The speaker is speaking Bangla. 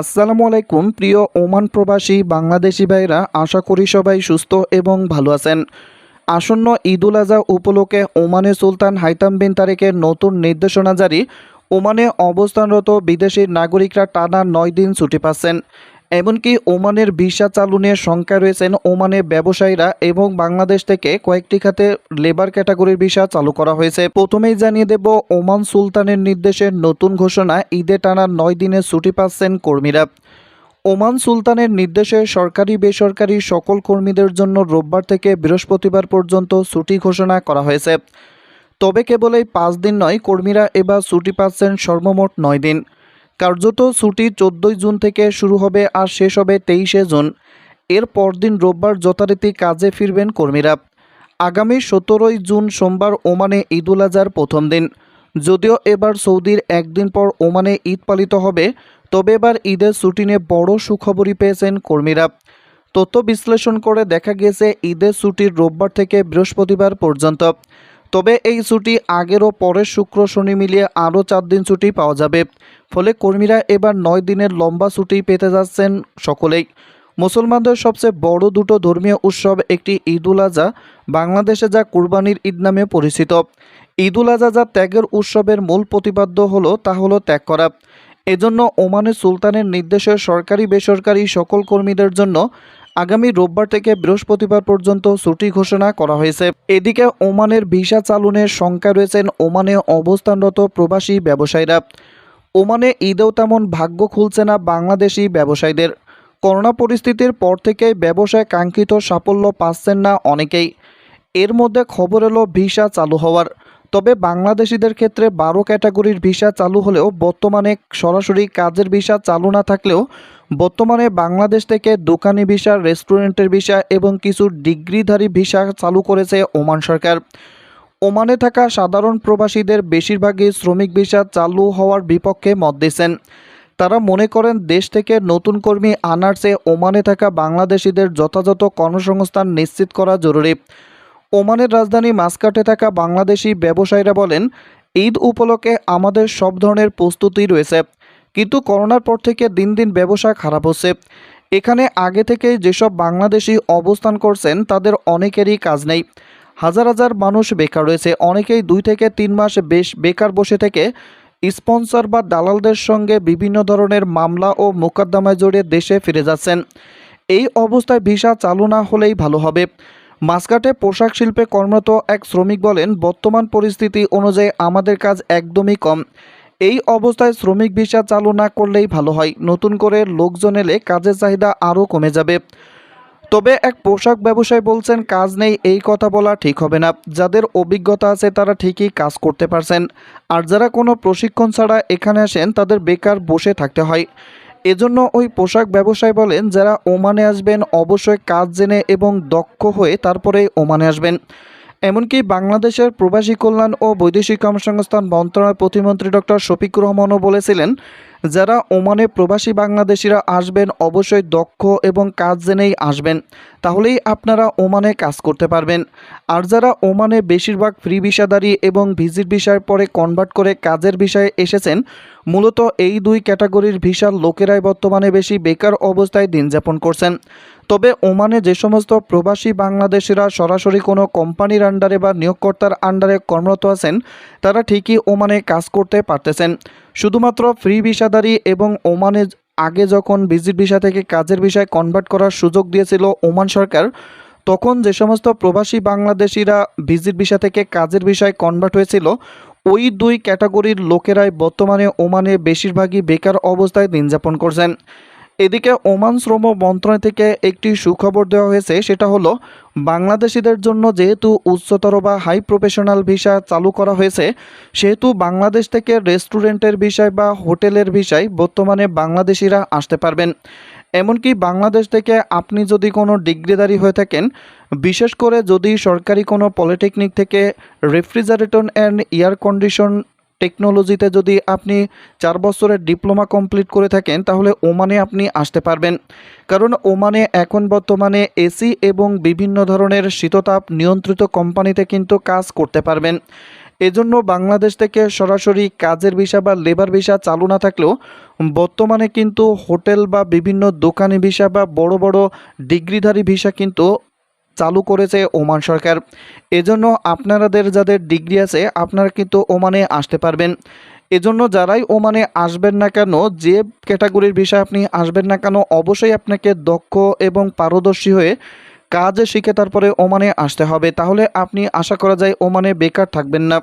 আসসালামু আলাইকুম, প্রিয় ওমান প্রবাসী বাংলাদেশি ভাইরা, আশা করি সবাই সুস্থ এবং ভালো আছেন। আসন্ন ঈদুল আজহা উপলক্ষে ওমানে সুলতান হাইতাম বিন তারেকের নতুন নির্দেশনা জারি। ওমানে অবস্থানরত বিদেশি নাগরিকরা টানা নয় দিন ছুটি পাচ্ছেন। এমনকি ওমানের ভিসা চালু নিয়ে শঙ্কায় রয়েছেন ওমানের ব্যবসায়ীরা এবং বাংলাদেশ থেকে কয়েকটি খাতে লেবার ক্যাটাগরির ভিসা চালু করা হয়েছে। প্রথমেই জানিয়ে দেব, ওমান সুলতানের নির্দেশে নতুন ঘোষণা, ঈদে টানা নয় দিনের ছুটি পাচ্ছেন কর্মীরা। ওমান সুলতানের নির্দেশে সরকারি, বেসরকারি সকল কর্মীদের জন্য রোববার থেকে বৃহস্পতিবার পর্যন্ত ছুটি ঘোষণা করা হয়েছে। তবে কেবল এই পাঁচ দিন নয়, কর্মীরা এবার ছুটি পাচ্ছেন সর্বমোট নয় দিন। কার্যত ছুটি চোদ্দোই জুন থেকে শুরু হবে আর শেষ হবে তেইশে জুন। এর পরদিন রোববার যথারীতি কাজে ফিরবেন কর্মীরা। আগামী সতেরোই জুন সোমবার ওমানে ঈদুল আজহার প্রথম দিন। যদিও এবার সৌদির একদিন পর ওমানে ঈদ পালিত হবে, তবে এবার ঈদের ছুটি নিয়ে বড় সুখবরই পেয়েছেন কর্মীরা। তথ্য বিশ্লেষণ করে দেখা গিয়েছে, ঈদের ছুটির রোববার থেকে বৃহস্পতিবার পর্যন্ত। তবে এই ছুটি আগের ও পরের শুক্র শনি মিলিয়ে আরও চার দিন ছুটি পাওয়া যাবে। ফলে কর্মীরা এবার নয় দিনের লম্বা ছুটি পেতে যাচ্ছেন সকলেই। মুসলমানদের সবচেয়ে বড় দুটো ধর্মীয় উৎসব একটি ঈদুল আজহা বাংলাদেশে যা কুরবানির ঈদ নামে পরিচিত। ঈদুল আজহা যা ত্যাগের উৎসবের মূল প্রতিপাদ্য হলো, তা হলো ত্যাগ করা। এজন্য ওমানের সুলতানের নির্দেশে সরকারি বেসরকারি সকল কর্মীদের জন্য আগামী রোববার থেকে বৃহস্পতিবার পর্যন্ত ছুটি ঘোষণা করা হয়েছে। এদিকে ওমানের ভিসা চালনের শঙ্কায় রয়েছেন ওমানে অবস্থানরত প্রবাসী ব্যবসায়ীরা। ওমানে ঈদেও তেমন ভাগ্য খুলছে না বাংলাদেশি ব্যবসায়ীদের। করোনা পরিস্থিতির পর থেকে ব্যবসায় কাঙ্ক্ষিত সাফল্য পাচ্ছেন না অনেকেই। এর মধ্যে খবর এলো ভিসা চালু হওয়ার। তবে বাংলাদেশিদের ক্ষেত্রে বারো ক্যাটাগরির ভিসা চালু হলেও বর্তমানে সরাসরি কাজের ভিসা চালু না থাকলেও বর্তমানে বাংলাদেশ থেকে দোকানি ভিসা, রেস্টুরেন্টের ভিসা এবং কিছু ডিগ্রিধারী ভিসা চালু করেছে ওমান সরকার। ওমানে থাকা সাধারণ প্রবাসীদের বেশিরভাগই শ্রমিক ভিসা চালু হওয়ার বিপক্ষে মত দিয়েছেন তারা মনে করেন দেশ থেকে নতুন কর্মী আনার চেয়ে ওমানে থাকা বাংলাদেশিদের যথাযথ কর্মসংস্থান নিশ্চিত করা জরুরি। ওমানের রাজধানী মাস্কাটে থাকা বাংলাদেশি ব্যবসায়ীরা বলেন, ঈদ উপলক্ষে আমাদের সব ধরনের প্রস্তুতি রয়েছে, কিন্তু করোনার পর থেকে দিন দিন ব্যবসা খারাপ হচ্ছে। এখানে আগে থেকে যেসব বাংলাদেশি অবস্থান করছেন, তাদের অনেকেরই কাজ নেই। হাজার হাজার মানুষ বেকার রয়েছে, অনেকেই দুই থেকে তিন মাস বেশ বেকার বসে থেকে স্পন্সর বা দালালদের সঙ্গে বিভিন্ন ধরনের মামলা ও মোকদ্দমায় জড়িয়ে দেশে ফিরে যাচ্ছেন। এই অবস্থায় ভিসা চালু না হলেই ভালো হবে। মাসকাটে পোশাক শিল্পে কর্মরত এক শ্রমিক বলেন, বর্তমান পরিস্থিতি অনুযায়ী আমাদের কাজ একদমই কম। এই অবস্থায় শ্রমিক ভিসা চালু না করলেই ভালো হয়। নতুন করে লোকজন এলে কাজের চাহিদা আরও কমে যাবে। তবে এক পোশাক ব্যবসায়ী বলছেন, কাজ নেই, এই কথা বলা ঠিক হবে না। যাদের অভিজ্ঞতা আছে তারা ঠিকই কাজ করতে পারছেন। আর যারা কোনো প্রশিক্ষণ ছাড়া এখানে আসেন, তাদের বেকার বসে থাকতে হয়। এজন্য ওই পোশাক ব্যবসায়ী বলেন যারা ওমানে আসবেন অবশ্যই কাজ জেনে এবং দক্ষ হয়ে তারপরে ওমানে আসবেন। এমনকি বাংলাদেশের প্রবাসী কল্যাণ ও বৈদেশিক কর্মসংস্থান মন্ত্রণালয়ের প্রতিমন্ত্রী ডক্টর শফিকুর রহমানও বলেছিলেন যারা ওমানে প্রবাসী বাংলাদেশিরা আসবেন অবশ্যই দক্ষ এবং কাজ জেনেই আসবেন। তাহলেই আপনারা ওমানে কাজ করতে পারবেন। আর যারা ওমানে বেশিরভাগ ফ্রি ভিসাদারি এবং ভিজিট ভিসার পরে কনভার্ট করে কাজের বিষয়ে এসেছেন, মূলত এই দুই ক্যাটাগরির ভিসার লোকেরাই বর্তমানে বেশি বেকার অবস্থায় দিন যাপন করছেন। তবে ওমানে যে সমস্ত প্রবাসী বাংলাদেশিরা সরাসরি কোনো কোম্পানির আন্ডারে বা নিয়োগকর্তার আন্ডারে কর্মরত আছেন, তারা ঠিকই ওমানে কাজ করতে পারতেছেন। শুধুমাত্র ফ্রি ভিসাদারি এবং ওমানে আগে যখন ভিজিট ভিসা থেকে কাজের বিষয়ে কনভার্ট করার সুযোগ দিয়েছিল ওমান সরকার, তখন যে সমস্ত প্রবাসী বাংলাদেশিরা ভিজিট ভিসা থেকে কাজের বিষয়ে কনভার্ট হয়েছিল, ওই দুই ক্যাটাগরির লোকেরাই বর্তমানে ওমানে বেশিরভাগই বেকার অবস্থায় দিন যাপন করছেন। এদিকে ওমান শ্রম মন্ত্রণালয় থেকে একটি সুখবর দেওয়া হয়েছে, সেটা হলো, বাংলাদেশিদের জন্য যেহেতু উচ্চতর বা হাই প্রফেশনাল ভিসা চালু করা হয়েছে, সেহেতু বাংলাদেশ থেকে রেস্টুরেন্টের বিষয় বা হোটেলের বিষয় বর্তমানে বাংলাদেশিরা আসতে পারবেন। এমনকি বাংলাদেশ থেকে আপনি যদি কোনো ডিগ্রিদারি হয়ে থাকেন, বিশেষ করে যদি সরকারি কোনো পলিটেকনিক থেকে রেফ্রিজারেটর অ্যান্ড এয়ার কন্ডিশন টেকনোলজিতে যদি আপনি চার বছরের ডিপ্লোমা কমপ্লিট করে থাকেন, তাহলে ওমানে আপনি আসতে পারবেন। কারণ ওমানে এখন বর্তমানে এসি এবং বিভিন্ন ধরনের শীততাপ নিয়ন্ত্রিত কোম্পানিতে কিন্তু কাজ করতে পারবেন। এজন্য বাংলাদেশ থেকে সরাসরি কাজের ভিসা বা লেবার ভিসা চালু না থাকলেও বর্তমানে কিন্তু হোটেল বা বিভিন্ন দোকানি ভিসা বা বড় বড় ডিগ্রিধারী ভিসা কিন্তু চালু করেছে ওমান সরকার। এজন্য আপনাদের যাদের ডিগ্রি আছে, আপনারা কিন্তু ওমানে আসতে পারবেন। এজন্য যারাই ওমানে আসবেন না কেন, যে ক্যাটাগরির বিষয়ে আপনি আসবেন না কেন, অবশ্যই আপনাকে দক্ষ এবং পারদর্শী হয়ে কাজ শিখে তারপরে ওমানে আসতে হবে। তাহলে আপনি আশা করা যায় ওমানে বেকার থাকবেন না।